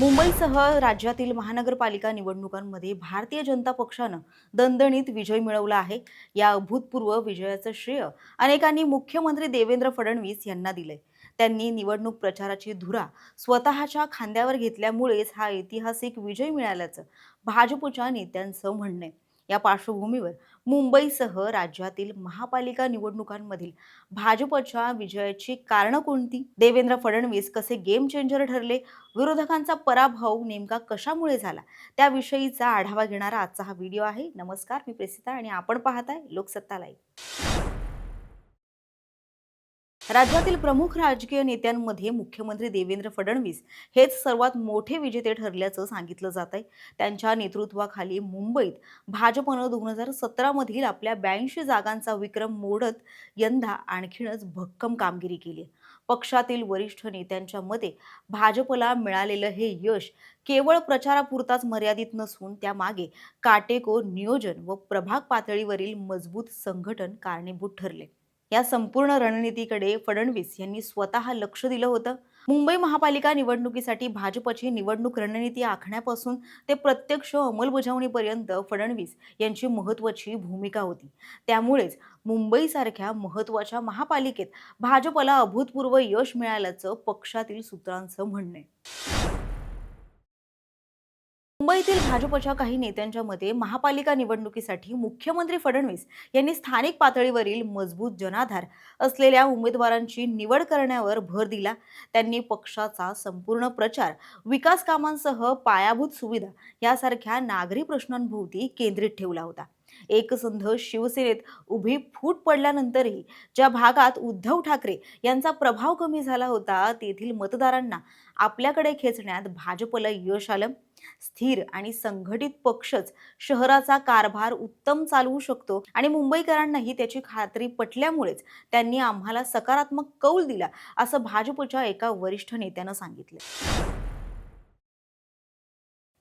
मुंबईसह राज्यातील महानगरपालिका निवडणुकांमध्ये भारतीय जनता पक्षानं दणदणीत विजय मिळवला आहे. या अभूतपूर्व विजयाचं श्रेय अनेकांनी मुख्यमंत्री देवेंद्र फडणवीस यांना दिले त्यांनी निवडणूक प्रचाराची धुरा स्वतःच्या खांद्यावर घेतल्यामुळेच हा ऐतिहासिक विजय मिळाल्याचं भाजपच्या नेत्यांचं म्हणणं आहे. या पार्श्वभूमीवर मुंबईसह राज्यातील महापालिका निवडणुकांमधील भाजपच्या विजयाची कारणं कोणती? देवेंद्र फडणवीस कसे गेम चेंजर ठरले? विरोधकांचा पराभव नेमका कशामुळे झाला? त्याविषयीचा आढावा घेणारा आजचा हा व्हिडिओ आहे. नमस्कार मी प्रेसिता आणि आपण पाहताय लोकसत्ता लाईव्ह राज्यातील प्रमुख राजकीय नेत्यांमध्ये मुख्यमंत्री देवेंद्र फडणवीस हेच सर्वात मोठे विजेते ठरल्याचं सांगितलं जात आहे त्यांच्या नेतृत्वाखाली मुंबईत भाजपनं दोन हजार सतरामधील आपल्या ब्याऐंशी जागांचा विक्रम मोडत यंदा आणखीनच भक्कम कामगिरी केली आहे. पक्षातील वरिष्ठ नेत्यांच्या मते भाजपला मिळालेलं हे यश केवळ प्रचारापुरताच मर्यादित नसून त्यामागे काटेकोर नियोजन व प्रभाग पातळीवरील मजबूत संघटन कारणीभूत ठरले या संपूर्ण रणनीतीकडे फडणवीस यांनी स्वतः लक्ष दिलं होतं. मुंबई महापालिका निवडणुकीसाठी भाजपची निवडणूक रणनीती आखण्यापासून ते प्रत्यक्ष अंमलबजावणीपर्यंत फडणवीस यांची महत्त्वाची भूमिका होती. त्यामुळेच मुंबईसारख्या महत्त्वाच्या महापालिकेत भाजपला अभूतपूर्व यश मिळाल्याचं पक्षातील सूत्रांचं म्हणणं आहे. मुंबईतील भाजपच्या काही नेत्यांच्या मते महापालिका निवडणुकीसाठी मुख्यमंत्री फडणवीस यांनी स्थानिक पातळीवरील मजबूत जनाधार असलेल्या उमेदवारांची निवड करण्यावर भर दिला. त्यांनी पक्षाचा संपूर्ण प्रचार विकास कामांसह पायाभूत सुविधा यासारख्या नागरी प्रश्नांभोवती केंद्रित ठेवला होता. एकसंध शिवसेनेत उभी फूट पडल्यानंतरही ज्या भागात उद्धव ठाकरे यांचा प्रभाव कमी झाला होता तेथील मतदारांना आपल्याकडे खेचण्यात भाजपला यश आलं. स्थिर आणि संघटित पक्षच शहराचा कारभार उत्तम चालवू शकतो आणि मुंबईकरांनाही त्याची खात्री पटल्यामुळेच त्यांनी आम्हाला सकारात्मक कौल दिला असं भाजपच्या एका वरिष्ठ नेत्यानं सांगितलं.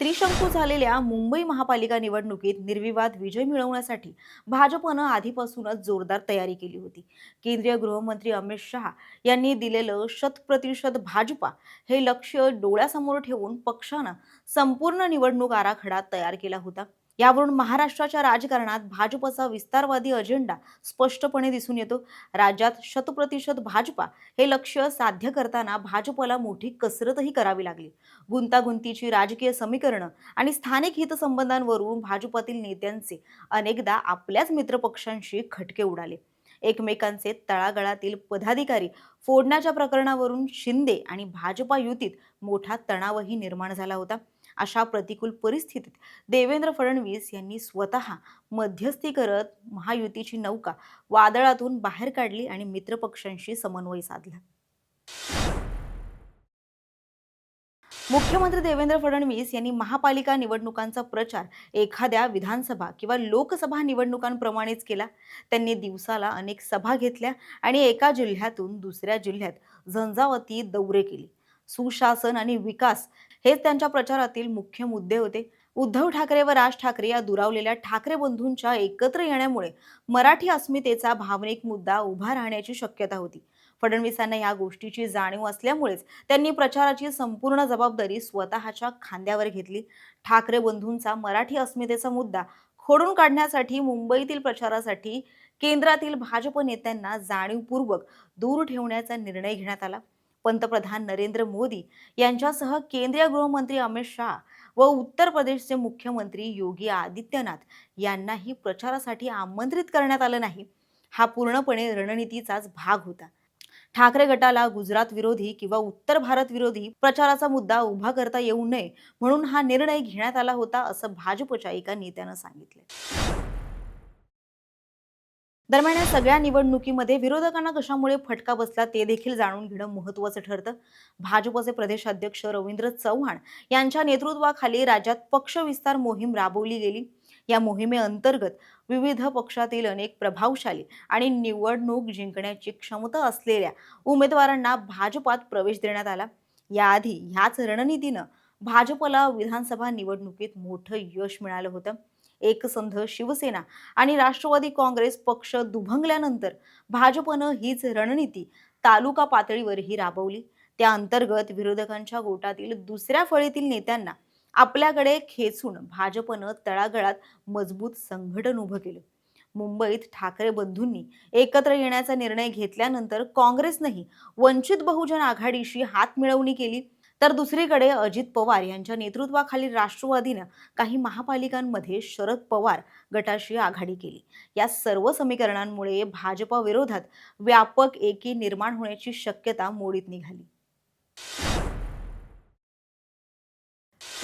त्रिशंकू झालेल्या मुंबई महापालिका निवडणुकीत निर्विवाद विजय मिळवण्यासाठी भाजपनं आधीपासूनच जोरदार तयारी केली होती. केंद्रीय गृहमंत्री अमित शहा यांनी दिलेलं शतप्रतिशत भाजपा हे लक्ष डोळ्यासमोर ठेवून पक्षानं संपूर्ण निवडणूक आराखडा तयार केला होता. यावरून महाराष्ट्राच्या राजकारणात भाजपचा विस्तारवादी अजेंडा स्पष्टपणे दिसून येतो. राज्यात शतप्रतिशत भाजपा हे लक्ष्य साध्य करताना भाजपला मोठी कसरतही करावी लागली. गुंतागुंतीची राजकीय समीकरणं आणि स्थानिक हितसंबंधांवरून भाजपातील नेत्यांचे अनेकदा आपल्याच मित्रपक्षांशी खटके उडाले. एकमेकांचे तळागळातील पदाधिकारी फोडण्याच्या प्रकरणावरून शिंदे आणि भाजपा युतीत मोठा तणावही निर्माण झाला होता. अशा प्रतिकूल परिस्थितीत देवेंद्र फडणवीस यांनी स्वतः मध्यस्थी करत महायुतीची नौका वादळातून बाहेर काढली आणि मित्रपक्षांशी समन्वय साधला. मुख्यमंत्री देवेंद्र फडणवीस यांनी महापालिका निवडणुकांचा प्रचार एखाद्या विधानसभा किंवा लोकसभा निवडणुकांप्रमाणेच केला. त्यांनी दिवसाला अनेक सभा घेतल्या आणि एका जिल्ह्यातून दुसऱ्या जिल्ह्यात झंझावती दौरे केले. सुशासन आणि विकास हेच त्यांच्या प्रचारातील मुख्य मुद्दे होते. उद्धव ठाकरे व राज ठाकरे या दुरावलेल्या ठाकरे बंधूंच्या एकत्र येण्यामुळे मराठी अस्मितेचा भावनिक मुद्दा उभा राहण्याची शक्यता होती. फडणवीसांना या गोष्टीची जाणीव असल्यामुळेच त्यांनी प्रचाराची संपूर्ण जबाबदारी स्वतःच्या खांद्यावर घेतली. ठाकरे बंधूंचा मराठी अस्मितेचा मुद्दा खोडून काढण्यासाठी मुंबईतील प्रचारासाठी केंद्रातील भाजप नेत्यांना जाणीवपूर्वक दूर ठेवण्याचा निर्णय घेण्यात आला. पंतप्रधान नरेंद्र मोदी यांच्यासह केंद्रीय गृहमंत्री अमित शहा व उत्तर प्रदेशचे मुख्यमंत्री योगी आदित्यनाथ यांनाही प्रचारासाठी आमंत्रित करण्यात आलं नाही. हा पूर्णपणे रणनीतीचाच भाग होता. ठाकरे गटाला गुजरात विरोधी किंवा उत्तर भारत विरोधी प्रचाराचा मुद्दा उभा करता येऊ नये म्हणून हा निर्णय घेण्यात आला होता असं भाजपच्या एका नेत्यानं सांगितले. दरम्यान या सगळ्या निवडणुकीमध्ये विरोधकांना कशामुळे फटका बसला ते देखील जाणून घेणं महत्त्वाचं ठरतं. भाजपचे प्रदेशाध्यक्ष रवींद्र चव्हाण यांच्या नेतृत्वाखाली राज्यात पक्ष विस्तार मोहीम राबवली गेली. या मोहिमेअंतर्गत विविध पक्षातील अनेक प्रभावशाली आणि निवडणूक जिंकण्याची क्षमता असलेल्या उमेदवारांना भाजपात प्रवेश देण्यात आला. याआधी ह्याच रणनीतीनं भाजपला विधानसभा निवडणुकीत मोठं यश मिळालं होतं. एकसंध शिवसेना आणि राष्ट्रवादी काँग्रेस पक्ष दुभंगल्यानंतर भाजपनं हीच रणनीती तालुका पातळीवरही राबवली. त्या अंतर्गत विरोधकांच्या गोटातील दुसऱ्या फळीतील नेत्यांना आपल्याकडे खेचून भाजपनं तळागळात मजबूत संघटन उभं केलं. मुंबईत ठाकरे बंधूंनी एकत्र येण्याचा निर्णय घेतल्यानंतर काँग्रेसनंही वंचित बहुजन आघाडीशी हात मिळवणी केली. तर दुसरीकडे अजित पवार यांच्या नेतृत्वाखालील राष्ट्रवादीनं काही महापालिकांमध्ये शरद पवार गटाशी आघाडी केली. या सर्व समीकरणांमुळे भाजपा विरोधात व्यापक एकी निर्माण होण्याची शक्यता मोडीत निघाली.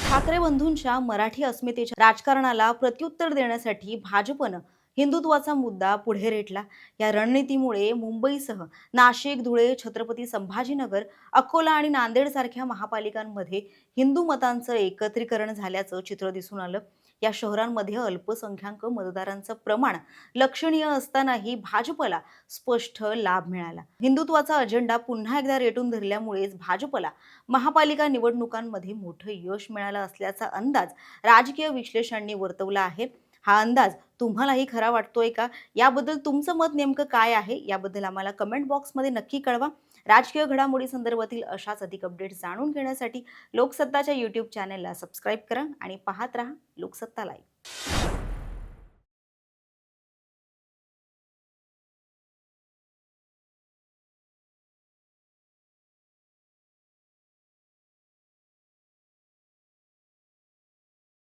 ठाकरे बंधूंच्या मराठी अस्मितेच्या राजकारणाला प्रत्युत्तर देण्यासाठी भाजपनं हिंदुत्वाचा मुद्दा पुढे रेटला. या रणनीतीमुळे मुंबईसह नाशिक धुळे छत्रपती संभाजीनगर अकोला आणि नांदेड सारख्या महापालिकांमध्ये हिंदू मतांचं एकत्रीकरण झाल्याचं चित्र दिसून आलं. या शहरांमध्ये अल्पसंख्याक मतदारांचं प्रमाण लक्षणीय असतानाही भाजपला स्पष्ट लाभ मिळाला. हिंदुत्वाचा अजेंडा पुन्हा एकदा रेटून धरल्यामुळेच भाजपला महापालिका निवडणुकांमध्ये मोठं यश मिळालं असल्याचा अंदाज राजकीय विश्लेषकांनी वर्तवला आहे. हा अंदाज तुम्हालाही खरा वाटतोय का? याबद्दल तुमचं मत नेमकं काय आहे? याबद्दल आम्हाला कमेंट बॉक्समध्ये नक्की कळवा. राजकीय घडामोडी संदर्भातील अशाच अधिक अपडेट्स जाणून घेण्यासाठी लोकसत्ताच्या यूट्यूब चॅनेलला सबस्क्राईब करा आणि पाहत राहा लोकसत्ता लाईव्ह